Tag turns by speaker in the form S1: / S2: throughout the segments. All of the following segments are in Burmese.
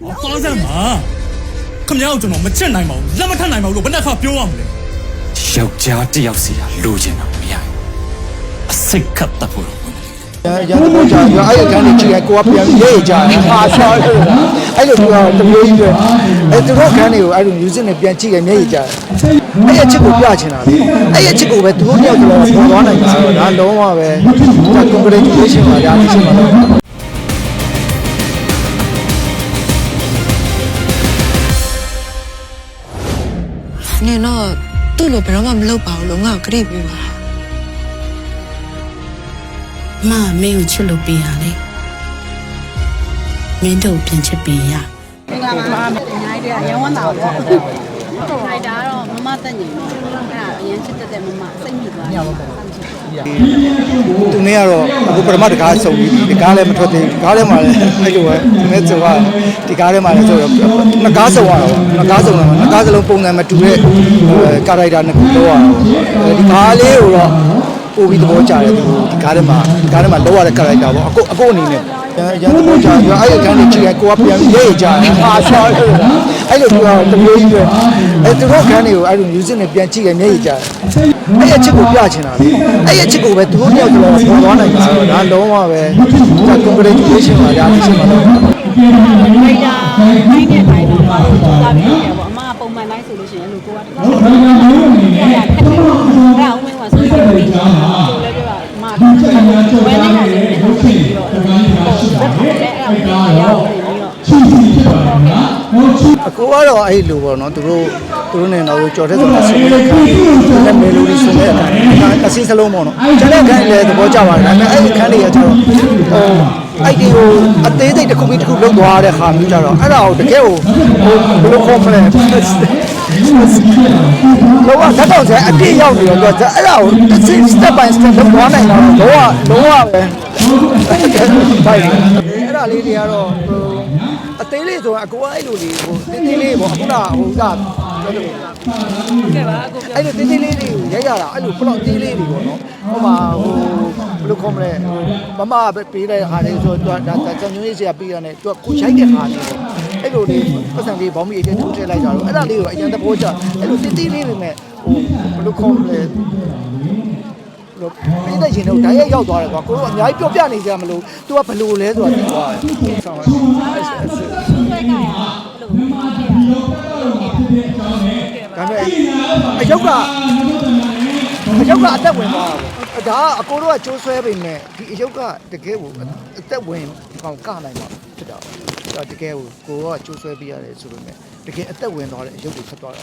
S1: သွားစမ်းပါခမ ्या ကိုကျွန်တော်မချက်နိုင်ပါဘူးလက်မထပ်နိုင်ပါဘူးလို့ဘယ်နှခါပြောရမလဲ
S2: ယောက်ျားတစ်ယောက်စီကလိုချင်တာမရဘူးအစိတ်ခတ်တတ်ဖို့တော့ဝင်တယ်
S3: ရန်တော့ကြာရအဲ့ဒီကန်းကြီးကိုကပြန်ရေးကြတယ်ဟာဆောင်းလို့အဲ့လိုပြောတမျိုးကြီးပဲအဲ့သူတို့ကန်းတွေကိုအဲ့လို music နဲ့ပြန်ကြည့်ရမျက်ရည်ကြတယ်အဲ့ရချစ်ကိုပြချင်တာလေအဲ့ရချစ်ကိုပဲသူတို့တယောက်တော့ပေါ်သွားနိုင်တာတော့ဒါလုံးဝပဲဒါ congratulation ပါဒါအဖြစ်ပါတော့
S4: နင်တော့သူ့လိုဘယ်တော့မှမလုပ်ပါဘူးလို့ငါ့ကိုကြိပေးပါ
S5: မမင်းကိုချစ်လို့ပေးရလေမင်းတို့ပြန်ချစ်ပေးရ
S6: မင်္ဂလာပါအများကြီးတည်းရန်ဝမ်းတာပေါ့ ခိုင်တာကတော့မမတက်ညင်ပေါ့အဲ့ဒါအရင်ချစ်တဲ့မမစိတ်မိသွားတယ်
S3: သူနေ့ကတော့အခုပထမတကားစုံပြီးဒီကားလည်းမထွက်သေးဘူးဒီကားထဲမှာလည်းအဲ့လိုပဲသူနေ့ဆိုတော့ဒီကားထဲမှာလည်းဆိုတော့နှစ်ကားစုံရတော့နှစ်ကားစုံတော့နှစ်ကားစလုံးပုံစံမတူတဲ့ကာရိုက်တာနှစ်ခုလောက်ရတော့ဒီကားလေးကိုတော့ပို့ပြီးသဘောကျတယ်သူဒီကားထဲမှာဒီကားထဲမှာလောက်ရတဲ့ကာရိုက်တာပေါ့အခုအခုအနေနဲ့ရန်သဘောကျတယ်အဲ့ဒီကန်းကြီးကြည့်ရင်ကိုကပြန်ရေးကြတယ်ဟာဆောင်းလို့ အဲ့လိုပြောတမျိုးကြီးပဲအဲ့သူတို့ကန်းတွေကိုအဲ့လို music နဲ့ပြန်ကြည့်ရမျက်ရည်ကြတယ်အဲ့ရချစ်ကိုပြချင်တာလေအဲ့ရချစ်ကိုပဲသူတို့တယောက်တော့ပေါ်သွားနိုင်တာတော့ဒါလုံးဝပဲဒါ congratulation ပါဒါအဖြစ်ပါတော့
S6: ခိုင်တာခိုင်းတဲ့ခိုင်းတော့ပါလို့သွားပြီးတယ်ပေါ့အမကပုံမှန်တိုင်းဆိုလို့ရှိရင်အဲ့လိုကိုကတခါတည်းအဲ့ဒါခက်တယ်အဲ့ဒါဦးမင်းကဆိုရင်ပြီးတယ်ဆိုလည်းပြောတာအမဝယ်နေတာဆိုရင်လည်းပြီးတော့ပုံစံနဲ့အဲ့ဒါကိုရောက်နေပြီးတော့
S3: အကိုကတော့အဲ့လိုပေါ့နော်သူတို့သူတို့နဲ့တော့ကြော်တဲ့ဆိုတာဆိုတဲ့ခံတဲ့မယ်လိုလေးဆိုတဲ့အခါအစီစလုံးပေါ့နော်ကျန်တဲ့ခံလည်းသဘောကျပါတယ်ဒါပေမဲ့အဲ့ဒီခံတွေကကျတော့ဟိုအဲ့ဒီကိုအသေးစိတ်တစ်ခုပြီးတစ်ခုလောက်သွားတဲ့ခါမျိုးကျတော့အဲ့ဒါကိုတကယ်ကိုဟိုဘယ်လိုခေါ်မလဲလောကဓာတ်တော်ဆက်အပြည့်ရောက်နေတော့သူကအဲ့ဒါကို step by step လောက်သွားနိုင်တာတော့လောကလောကပဲဖိုက်အဲ့ဒါလေးတွေကတော့ဟို အသေးလေးဆိုရင်အကိုကအဲ့လိုလေးဟိုတင်းတင်းလေးပေါ့အခုနဟိုကပြောတယ်ကဲပါအကိုအဲ့လိုတင်းတင်းလေးတွေကိုရိုက်ရတာအဲ့လိုဘလောက်သေးလေးတွေပေါ့နော်ဟိုမှာဟိုဘယ်လိုခေါ်မလဲမမပဲပေးတဲ့ဟာလေးဆိုတော့ဒါဒါကြောင်ညွှန်းရေးစရာပေးရတယ်သူကကိုရိုက်တဲ့ဟာလေးပေါ့အဲ့လိုလေးပတ်စံလေးဘောင်းမီအတင်းထိုးထည့်လိုက်ကြတော့အဲ့ဒါလေးကိုအရင်သဘောကျအဲ့လိုတင်းတင်းလေးတွေနဲ့ဟိုဘယ်လိုခေါ်မလဲလို့ ပြည်တဲ့ရှင်တို့ဓာတ်ရိုက်ရောက်သွားတယ်ကွာကိုတို့အများကြီးပြောပြနေကြမလို့ तू ကဘလို့လဲဆိုတာသိသွားတယ်ဆောင်းလိုက်
S6: ဆွဲကြရအဲ့လိုမဖြစ်ရဘူး
S3: ဒါပေမဲ့အယုတ်ကအယုတ်ကအသက်ဝင်သွားတာပေါ့ဒါကအကိုတို့ကကျိုးဆွဲပေမဲ့ဒီအယုတ်ကတကယ်ကိုအသက်ဝင်ကောင်ကနိုင်မှာဖြစ်တာပေါ့ဒါတကယ်ကိုကိုကကျိုးဆွဲပြရတယ်ဆိုပေမဲ့တကယ်အသက်ဝင်သွားတဲ့အယုတ်ကိုထွက်သွားတာ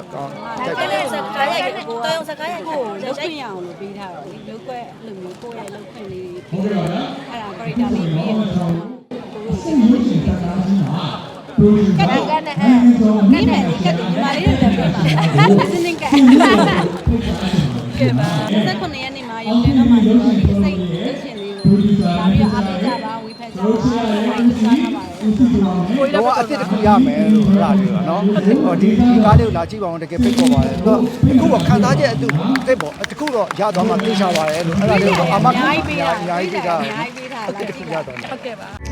S3: အကောင်တိုက်ပါ
S6: စကားရိုက်ကိုတောင်စကားရိုက်ကိုလောက်ခွင့်ရအောင်လို့ပေးထားတော့လေလောက်ကွက်လိုမျိုးကိုယ့်ရဲ့လောက်ခွင့်လေးအဲ့ဒါ character လေးပေးရအောင်ကတ်ကတ်နဲ့အဲကတ်နဲ့ကတ်ဒီမာလေးတွေလည်းပြပါစနေကတ်ကဲပါ19ရက်နေ့မှာရုံတင်တော့မှာဆိုတော့ဒီအစိတ်ရုပ်ရှင်လေးကိုဒါပြီးတော့အားပေးကြပါဝေဖန်ကြပါအဲ့ဒါစား ထားပါတယ်
S3: တော့အစ်စ်တစ်ခုရမယ်လို့ဟလာလေးပါနော်ဟောဒီဒီကားလေးကိုလာကြည့်ပါအောင်တကယ်ဖိတ်ခေါ်ပါတယ်တော့အခုတော့ခံစားချက်အတူအဲ့ပေါ့တခုတော့ရသွားမှသိချပါတယ်လို့အဲ့ဒါလေးကိုအာမခံ
S6: အများကြီးပေးတာ
S3: အများကြီးပေးတာ
S6: အများကြီးပေးတာ
S3: အစ်စ်တစ်ခုရသွားတယ်
S6: ဟုတ်ကဲ့ပါ